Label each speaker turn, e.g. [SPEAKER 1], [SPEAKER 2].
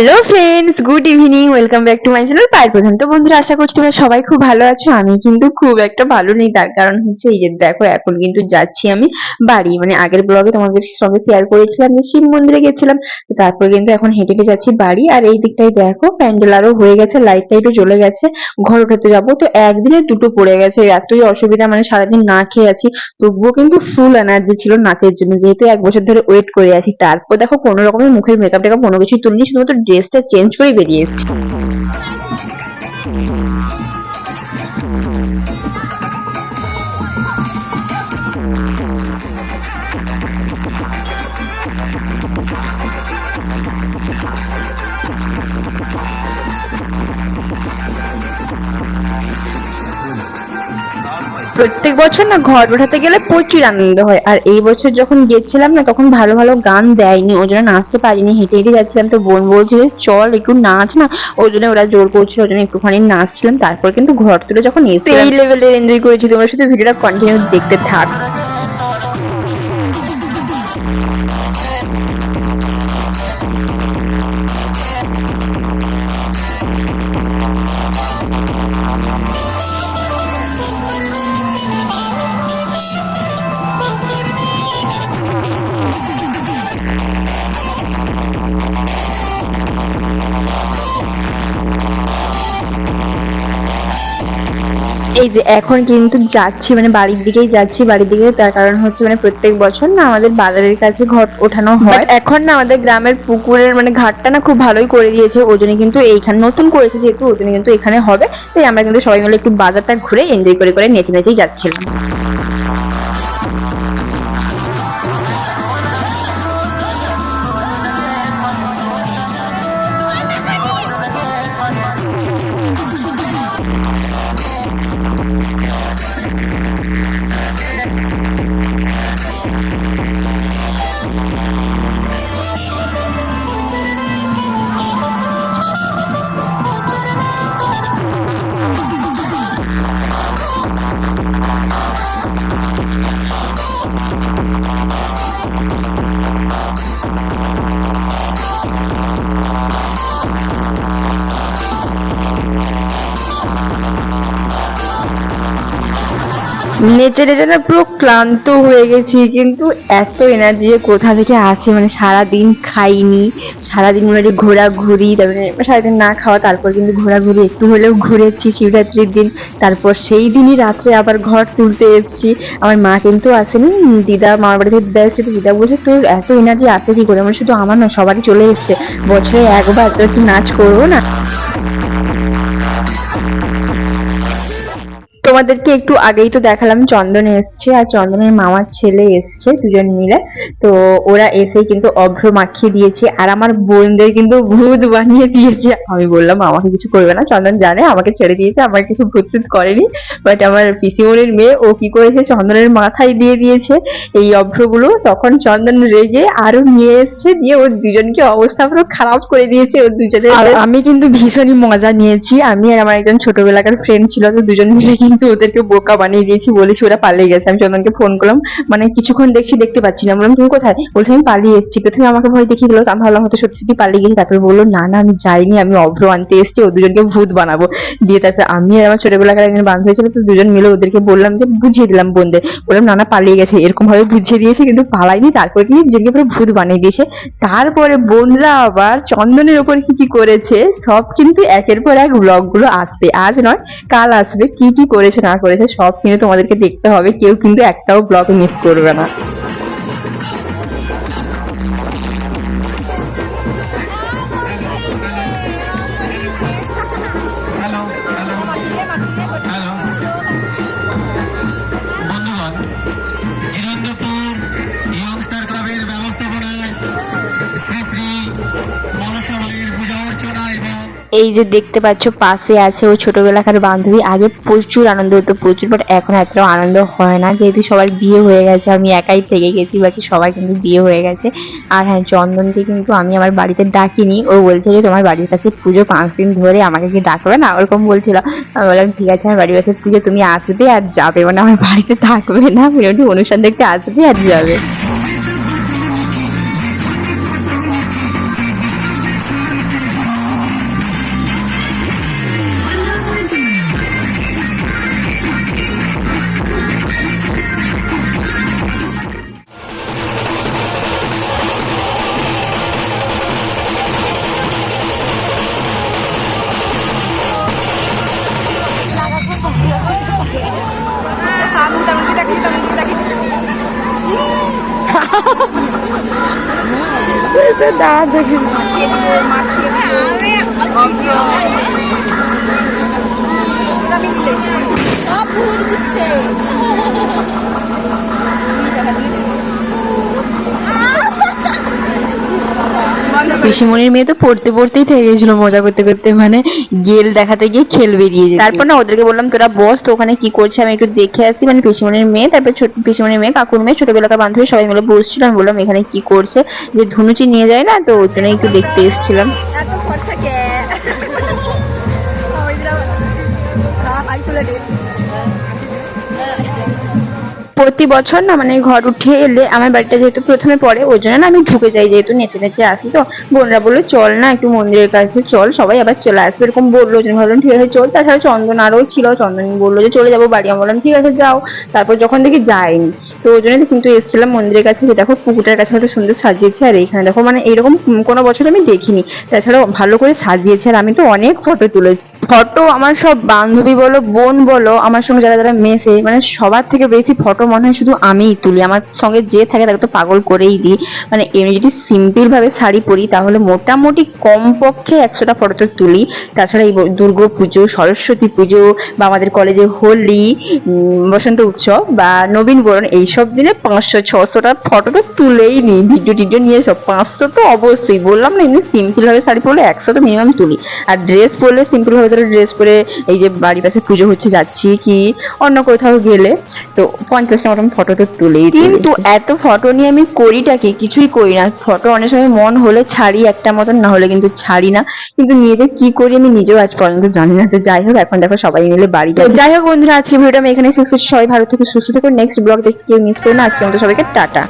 [SPEAKER 1] Hello friends good evening welcome back to my channel পায়ের প্রধান তো বন্ধুরা, আশা করছি তোমরা সবাই খুব ভালো আছো। আমি কিন্তু খুব একটা ভালো নেই। তার কারণ হচ্ছে এই যে দেখো, এখন কিন্তু যাচ্ছি আমি বাড়ি। মানে আগের ব্লগে তোমাদের সঙ্গে শেয়ার করেছিলাম যে শিব মন্দিরে গেছিলাম। তো তারপর কিন্তু এখন হেঁটে হেঁটে যাচ্ছি বাড়ি। আর এই দিকটাই দেখো, প্যান্ডেল আরও হয়ে গেছে লাইট টাইটও জ্বলে গেছে। ঘর উঠাতে যাব। তো একদিনে দুটো পড়ে গেছে। এতই অসুবিধা মানে সারাদিন না খেয়ে আছি। তবুও কিন্তু ফুল এনার্জি ছিল নাচের জন্য। যেহেতু এক বছর ধরে ওয়েট করে আছি। তারপর দেখো কোনো রকমের মুখের মেকআপ টেকআপ কোনো কিছুই তুলিনি। শুধুমাত্র ড্রেসটা চেঞ্জ করে বেরিয়ে এসেছি। প্রত্যেক বছর না ঘর ওঠাতে গেলে প্রচুর আনন্দ হয়। আর এই বছর যখন গেছিলাম না, তখন ভালো ভালো গান দেয়নি। ওই জন্য নাচতে পারিনি, হেঁটে হেঁটে যাচ্ছিলাম। তো বোন বলছে যে, চল একটু নাচ না। ওই জন্য ওরা জোর করছিল ওই জন্য একটুখানি নাচছিলাম। তারপর কিন্তু ঘর তুলে যখন এসে এই লেভেলের এনজয় করেছি। তোমরা শুধু ভিডিওটা কন্টিনিউ দেখতে থাক। যে এখন কিন্তু যাচ্ছি মানে বাড়ির দিকেই যাচ্ছি বাড়ির দিকে তার কারণ হচ্ছে মানে প্রত্যেক বছর না আমাদের বাজারের কাছে ঘট ওঠানো হয়। এখন না আমাদের গ্রামের পুকুরের মানে ঘাটটা না খুব ভালোই করে দিয়েছে ওই জন্য কিন্তু এইখানে নতুন করেছে যেহেতু ওজনে জন্য কিন্তু এখানে হবে। তাই আমরা কিন্তু সবাই মিলে একটু বাজারটা ঘুরে এনজয় করে করে নেচে নেচেই যাচ্ছিলাম। নেচে নেচে না পুরো ক্লান্ত হয়ে গেছি, কিন্তু এত এনার্জি কোথা থেকে আসে? মানে সারাদিন খাইনি, সারাদিন মানে ঘোরাঘুরি, তারপরে সারাদিন না খাওয়া, তারপর কিন্তু ঘোরাঘুরি, একটু হলেও ঘুরেছি, শিবরাত্রির দিন, তারপর সেই দিনই রাত্রে আবার ঘর তুলতে এসেছি। আমার মা কিন্তু আসেনি, দিদা, মামার বাড়ি থেকে দিদা এসেছে দিদা বলছে, তোর এত এনার্জি আসে কি করে? মানে শুধু আমার না সবারই চলে এসছে। বছরে একবার তো একটু নাচ করব না? তোমাদেরকে একটু আগেই তো দেখালাম চন্দন এসছে আর চন্দনের মামার ছেলে এসছে দুজন মিলে। তো ওরা এসে কিন্তু অভ্র মাখিয়ে দিয়েছে আর আমার বোনদের কিন্তু ভূত বানিয়ে দিয়েছে। আমি বললাম আমাকে কিছু করবে না চন্দন জানে আমাকে ছেড়ে দিয়েছে আমার কিছু ভূত ভূত করেনি। বাট আমার পিসিমনির মেয়ে ও কি করেছে চন্দনের মাথায় দিয়ে দিয়েছে এই অভ্রগুলো। তখন চন্দন রেগে আরও নিয়ে এসছে দিয়ে ওর দুজনকে অবস্থা পুরো খারাপ করে দিয়েছে। ওর দুজনের আমি কিন্তু ভীষণই মজা নিয়েছি। আমি আর আমার একজন ছোটবেলাকার ফ্রেন্ড ছিল তো দুজন মিলে কিন্তু ওদেরকে বোকা বানিয়ে দিয়েছি, বলেছি ওরা পালিয়ে গেছে। আমি চন্দনকে ফোন করলাম মানে কিছুক্ষণ দেখছি, দেখতে পাচ্ছি না। বললাম, তুমি কোথায়? বলছে, আমি পালিয়ে এসেছি। প্রথমে আমাকে ভয় দেখিয়ে দিল, আমি ভাবলাম, হয়তো সত্যি সত্যি পালিয়ে গেছি। তারপরে বলল, না না, আমি যাইনি, আমি অভ্র আনতে এসেছি, ও দুজনকে ভূত বানাবো। দিয়ে তারপরে আমি আর আমার ছোটবেলাকার একজন বান্ধবী ছিল, তো দুজন মিলে ওদেরকে বললাম যে, বুঝিয়ে দিলাম বোনদের। বললাম, না না, পালিয়ে গেছে। এরকম ভাবে বুঝিয়ে দিয়েছে, কিন্তু পালাইনি তারপরে কিন্তু দুজনকে পুরো ভূত বানিয়ে দিয়েছে। তারপরে বোনরা আবার চন্দনের ওপর কি কি করেছে, সব কিন্তু একের পর এক ব্লগগুলো আসবে। আজ নয়, কাল আসবে, কি কি করেছে না করেছে সব কিন্তু তোমাদেরকে দেখতে হবে কেউ কিন্তু একটাও ব্লগ মিস করবে না। এই যে দেখতে পাচ্ছ, পাশে আছে ওই ছোটবেলাকার বান্ধবী। আগে প্রচুর আনন্দ হতো, প্রচুর বাট এখন এতটাও আনন্দ হয় না। যেহেতু সবার বিয়ে হয়ে গেছে, আমি একাই থেকে গেছি বাকি সবাই কিন্তু বিয়ে হয়ে গেছে। আর হ্যাঁ চন্দনকে কিন্তু আমি আমার বাড়িতে ডাকিনি। ও বলছে যে, তোমার বাড়ির কাছে পুজো পাঁচ দিন ধরে আমাকে কি ডাকবে না? ওরকম বলছিল। আমি বললাম, ঠিক আছে, আমার বাড়ির কাছে পুজো, তুমি আসবে আর যাবে মানে আমার বাড়িতে থাকবে না। মোটামুটি অনুষ্ঠান দেখতে আসবে আর যাবে। দাঁড়া দেখি
[SPEAKER 2] মাখিয়ে দিও মাখিয়ে দিও আমি নিলে সব ভূত বুঝছে দুই টাকা দুই টাকা
[SPEAKER 1] পিসিমণির মেয়ে তো পড়তে পড়তেই থেকে গেছিল মজা করতে করতে মানে গেল দেখাতে গিয়ে খেল বেরিয়ে যায় তারপর না ওদেরকে বললাম তোরা বস তো ওখানে কি করছে আমি একটু দেখে আসি। মানে পিসিমণির মেয়ে তারপর ছোট পিসিমণির মেয়ে কাকুর মেয়ে ছোটবেলাকার বান্ধবী সবাই মিলে বসছিল। আমি বললাম এখানে কি করছে? যে ধুনুচি নিয়ে যায় না তো ওই জন্য একটু দেখতে এসেছিলাম। প্রতি বছর না মানে ঘর উঠে এলে আমার বাড়িটা যেহেতু প্রথমে পড়ে, ওই জন্য না আমি ঢুকে যাই যেহেতু নেচে নেচে আসি তো। বোনরা বলল, চল না একটু মন্দিরের কাছে চল, সবাই আবার চলে আসবে। এরকম বলল, ওই জন্য ভাবলাম, ঠিক আছে, চল। তাছাড়া চন্দন আরও ছিল, চন্দন বলল যে, চলে যাব বাড়ি। আমি বললাম, ঠিক আছে, যাও। তারপর যখন দেখি যাইনি তো ওই জন্য কিন্তু এসেছিলাম মন্দিরের কাছে, যে দেখো পুকুরটার কাছে হয়তো সুন্দর সাজিয়েছে, আর এইখানে দেখো মানে এরকম কোনো বছর আমি দেখিনি। তাছাড়াও ভালো করে সাজিয়েছে, আর আমি তো অনেক ফটো তুলেছি। ফটো আমার সব বান্ধবী বলো, বোন বলো, আমার সঙ্গে যারা যারা মেশে মানে সবার থেকে বেশি ফটো মনে হয় শুধু আমিই তুলি। আমার সঙ্গে যে থাকে তাকে তো পাগল করেই দিই। মানে এমনি যদি সিম্পল ভাবে শাড়ি পরি, তাহলে মোটামুটি কমপক্ষে একশোটা ফটো তো তুলি। তাছাড়া এই দুর্গা পুজো, সরস্বতী পুজো, বা আমাদের কলেজে হোলি বসন্ত উৎসব, বা নবীন বরণ, এইসব দিনে পাঁচশো, ছশোটা ফটো তো তুলেই নিই ভিডিও টিডিও নিয়ে সব পাঁচশো তো অবশ্যই। বললাম না, এমনি সিম্পল ভাবে শাড়ি পরলে একশো তো মিনিমাম তুলি। আর ড্রেস পরলে সিম্পল ভাবে ধরো ড্রেস পরে এই যে বাড়ির পাশে পুজো হচ্ছে, যাচ্ছি কি অন্য কোথাও গেলে, তো পঞ্চাশটা মতন ফটো তো তুলেই কিন্তু এত ফটো নিয়ে আমি করিটা কি? কিছুই করি না। ফটো অনেক সময় মন হলে ছাড়ি একটা মতন না হলে কিন্তু ছাড়ি না। কিন্তু নিয়ে যে কি করি আমি নিজেও আজ পর্যন্ত জানি না। তো যাই হোক এখন দেখো সবাই মিলে বাড়ি যাই যাই হোক বন্ধুরা আজকে ভিডিওটা আমি এখানে শেষ করছি। সবাই ভালো থেকে সুস্থ থেকে। নেক্সট ব্লগ দেখতে কেউ মিস করো না। আজকে আমাদের সবাইকে টাটা।